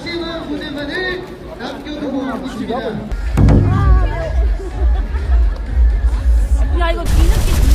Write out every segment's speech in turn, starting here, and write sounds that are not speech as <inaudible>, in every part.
마지막 무대만을 남겨두고 있습니다. 야 이거 뒤늦게.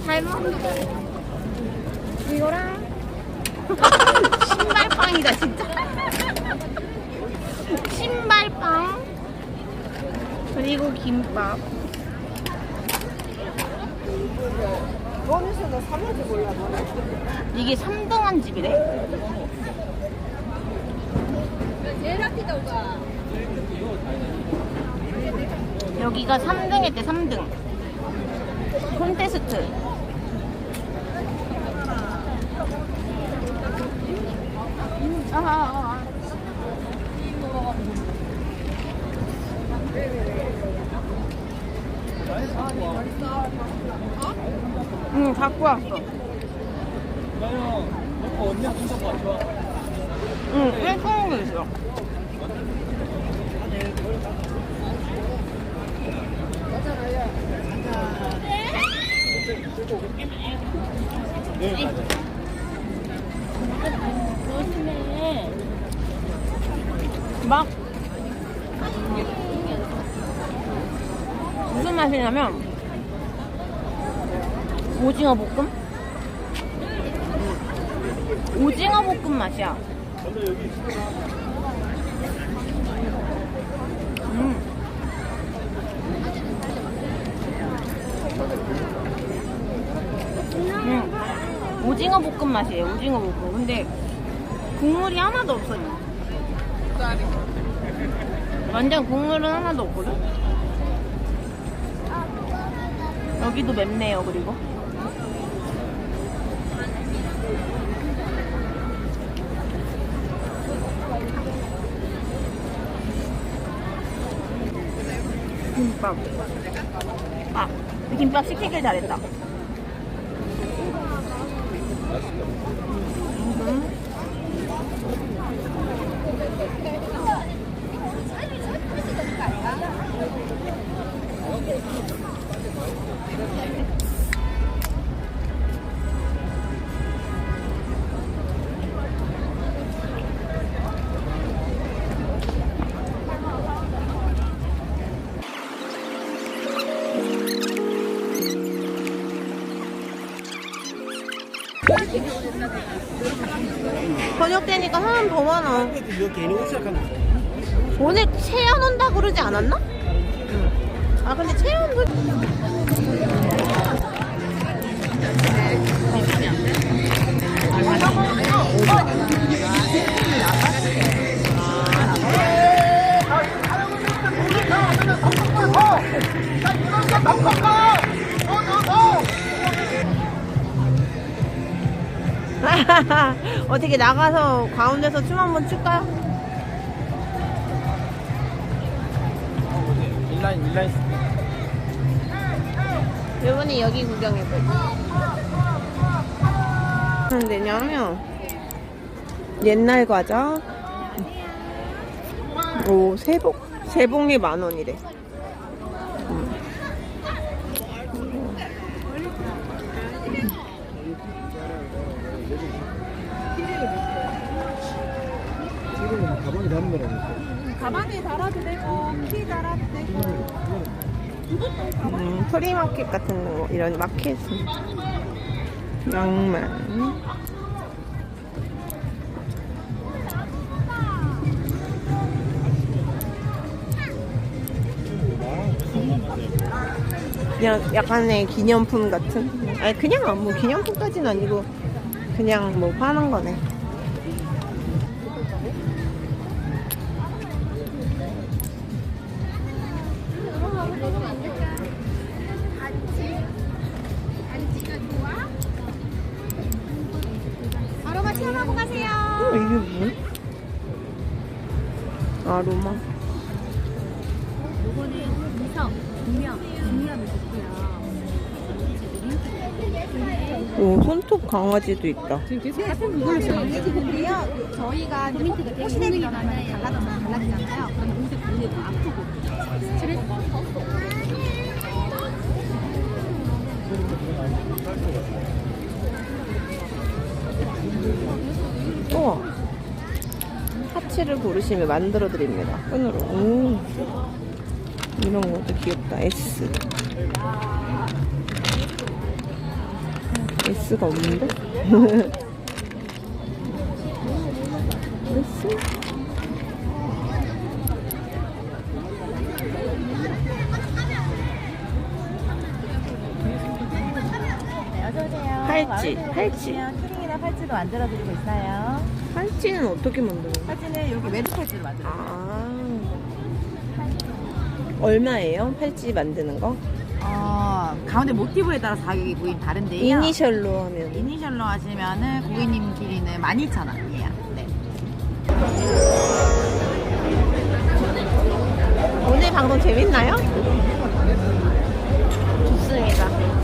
레몬. 이거랑 <laughs> 신발빵이다 진짜. 신발빵. 그리고 김밥. 나 몰라. 이게 3등한 집이래. 여기가 3등 했대, 3등. 콘테스트. 응, 갖고 왔어. 응, 일통한 거 있어. 막 무슨 맛이냐면 오징어 볶음? 오징어 볶음 맛이야. 오징어 볶음 맛이에요. 오징어 볶음. 근데 국물이 하나도 없어요. 완전 국물은 하나도 없거든. 여기도 맵네요. 그리고. 김밥. 아, 이 김밥 시키길 잘했다. 음. 저녁 되니까 사람 더 많아. 오늘 체연 온다 그러지 않았나? 아 근데 체연도 <laughs> 어떻게 나가서 가운데서 춤 한번 출까요? 인라인 인라인 이번에 여기 구경해볼게. 무슨 데냐면 옛날 과자. 오 세복 세봉이 만 원이래. 음. 지금은 가방에 담는 거라고 가방에 달아도 되고 키 달아도 되고 음, 프리마켓 같은 거 이런 마켓 양말. 그냥 약간의 기념품 같은? 아니 그냥 뭐 기념품까지는 아니고 그냥 뭐 파는 거네. 이게 뭐야? 아로마. 요거는 좋고요 오 손톱 강아지도 있다. 같은 그걸로 근데요 저희가 포인트가 비하면 달라져 달라지잖아요 그러면 옷에 더 아프고 스트레스 파츠를 고르시면 만들어 드립니다. 끈으로. 오. 이런 것도 귀엽다. S. S가 없는데? <laughs> S? 네, 어서오세요. 팔찌, 팔찌. 키링이나 팔찌도 만들어드리고 있어요. 팔찌는 어떻게 만드는 거야? 팔찌는 여기 매듭 팔찌로 만들어요. 아. 얼마예요? 팔찌 만드는 거? 어, 가운데 모티브에 따라서 가격이 고객님 다른데요. 이니셜로 하면. 이니셜로 하시면은 고객님 길이는 12,000원이에요. 네. 오늘 방송 재밌나요? 좋습니다.